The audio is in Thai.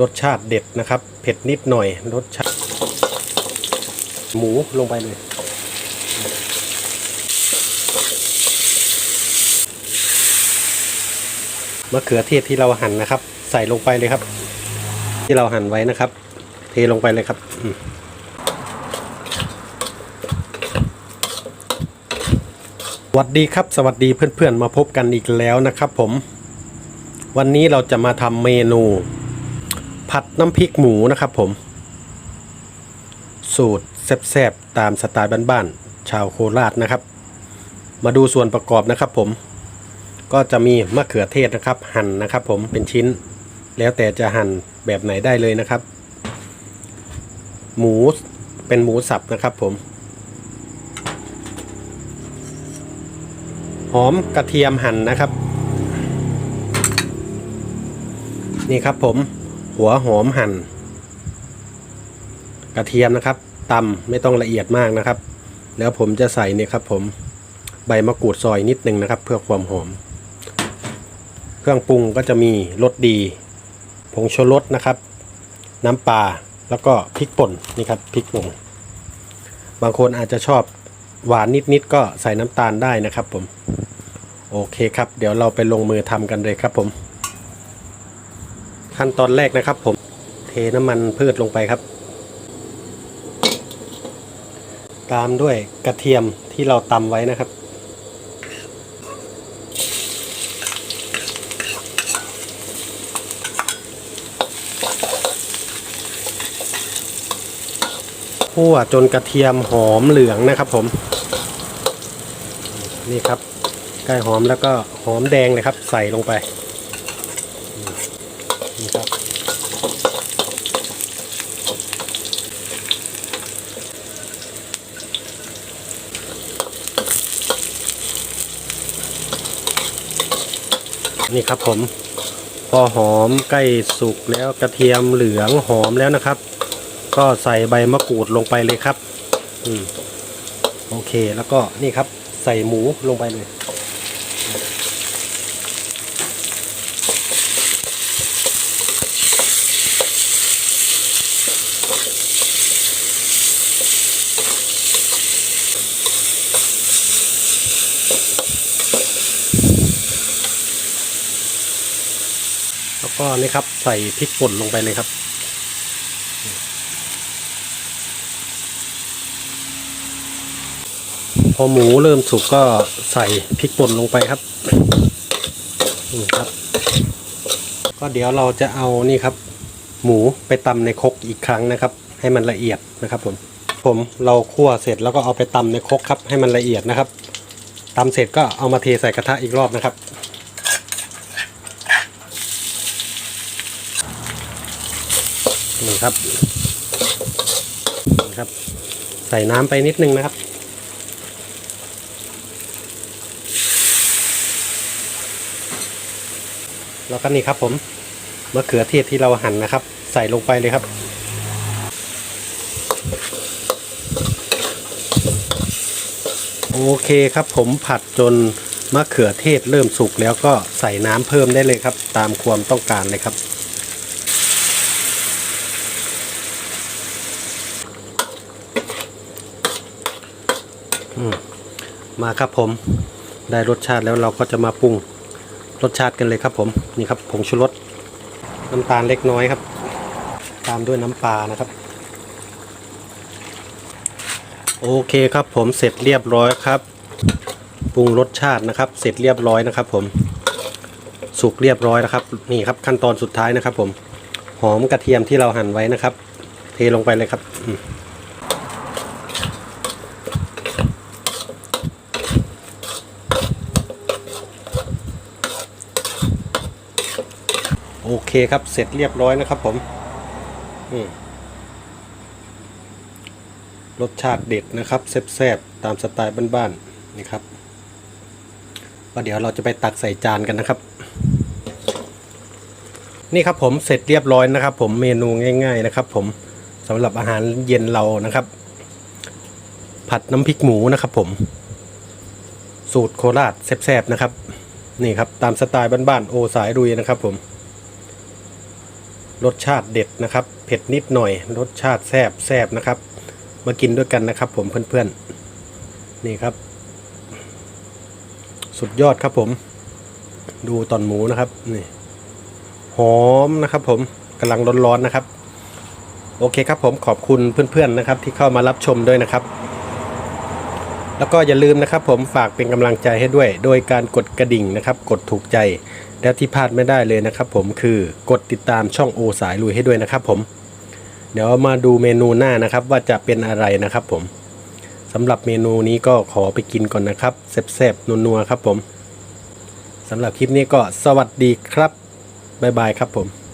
รสชาติเด็ดนะครับ เผ็ดนิดหน่อยรสชาติ หมูลงไปเลย มะเขือเทศที่เราหั่นนะครับ ใส่ลงไปเลยครับ ที่เราหั่นไว้นะครับ เทลงไปเลยครับสวัสดีครับสวัสดีเพื่อนๆมาพบกันอีกแล้วนะครับผม วันนี้เราจะมาทำเมนู ผัดน้ำพริกหมูนะครับผม สูตรแซ่บๆตามสไตล์บ้านๆชาวโคราชนะครับ มาดูส่วนประกอบนะครับผม ก็จะมีมะเขือเทศนะครับ หั่นนะครับผมเป็นชิ้น แล้วแต่จะหั่นแบบไหนได้เลยนะครับ หมูเป็นหมูสับนะครับผมหอมกระเทียมหั่นนะครับ นี่ครับผม หัวหอมหั่น กระเทียมนะครับตำไม่ต้องละเอียดมากนะครับ แล้วผมจะใส่เนี่ยครับ ผมใบมะกรูดซอยนิดนึงนะครับ เพื่อความหอม เครื่องปรุงก็จะมีรสดี ผงชูรสนะครับ น้ำปลาแล้วก็พริกป่นนี่ครับพริกป่นบางคนอาจจะชอบหวานนิดๆก็ใส่น้ำตาลได้นะครับ ผม โอเคครับ เดี๋ยวเราไปลงมือทำกันเลยครับผม ขั้นตอนแรกนะครับผมเทน้ำมันพืชลงไปครับ ตามด้วยกระเทียมที่เราตำไว้นะครับ คั่วจนกระเทียมหอมเหลืองนะครับผม นี่ครับใกล้หอมแล้วก็หอมแดงเลยครับ ใส่ลงไป นี่ครับ นี่ครับผม พอหอมใกล้สุกแล้วกระเทียมเหลืองหอมแล้วนะครับ ก็ใส่ใบมะกรูดลงไปเลยครับ อืมโอเคแล้วก็นี่ครับใส่หมูลงไปเลย แล้วก็นี่ครับใส่พริกป่นลงไปเลยครับ พอหมูเริ่มสุกก็ใส่พริกป่นลงไปครับนี่ครับ ก็เดี๋ยวเราจะเอานี่ครับ หมูไปตำในครกอีกครั้งนะครับ ให้มันละเอียดนะครับผมผมเราคั่วเสร็จแล้วก็เอาไปตำในครกครับ ให้มันละเอียดนะครับตำเสร็จก็เอามาเทใส่กระทะอีกรอบนะครับ นี่ครับนี่ครับ ใส่น้ำไปนิดนึงนะครับ แล้วก็นี่ครับผมมะเขือเทศที่เราหั่นนะครับ ใส่ลงไปเลยครับโอเคครับผมผัดจนมะเขือเทศเริ่มสุกแล้วก็ใส่น้ำเพิ่มได้เลยครับ ตามความต้องการเลยครับ มาครับผมได้รสชาติแล้วเราก็จะมาปรุงรสชาติกันเลยครับผมนี่ครับผงชูรสน้ำตาลเล็กน้อยครับ ตามด้วยน้ำปลานะครับ โอเคครับผมเสร็จเรียบร้อยครับปรุงรสชาตินะครับ เสร็จเรียบร้อยนะครับ ผมสุกเรียบร้อยแล้วครับ นี่ครับขั้นตอนสุดท้ายนะครับ ผมหอมกระเทียมที่เราหั่นไว้นะครับ เทลงไปเลยครับ โอเคครับเสร็จเรียบร้อยนะครับผมรสชาติเด็ดนะครับแซ่บๆตามสไตล์บ้านๆนี่ครับก็เดี๋ยวเราจะไปตักใส่จานกันนะครับ นี่ครับผมเสร็จเรียบร้อยนะครับ ผมเมนูง่าย ๆนะครับ ผมสำหรับอาหารเย็นเรานะครับ ผัดน้ำพริกหมูนะครับ ผม สูตรโคราชแซ่บๆนะครับ นี่ครับตามสไตล์บ้านๆโอสายดุยนะครับ ผม รสชาติเด็ดนะครับ เผ็ดนิดหน่อย รสชาติแซบแซบนะครับ มากินด้วยกันนะครับ ผมเพื่อนๆ นี่ครับ สุดยอดครับผม ดูตอนหมูนะครับ นี่ หอมนะครับ ผมกำลังร้อนๆนะครับ โอเคครับผมขอบคุณเพื่อนๆนะครับ ที่เข้ามารับชมด้วยนะครับ แล้วก็อย่าลืมนะครับ ผมฝากเป็นกำลังใจให้ด้วย โดยการกดกระดิ่งนะครับ กดถูกใจ และที่พลาดไม่ได้เลยนะครับผมคือกดติดตามช่องโอสายลุยให้ด้วยนะครับผมเดี๋ยวมาดูเมนูหน้านะครับว่าจะเป็นอะไรนะครับผมสำหรับเมนูนี้ก็ขอไปกินก่อนนะครับแซ่บๆนัวๆครับผมสำหรับคลิปนี้ก็สวัสดีครับบ๊ายบายครับผม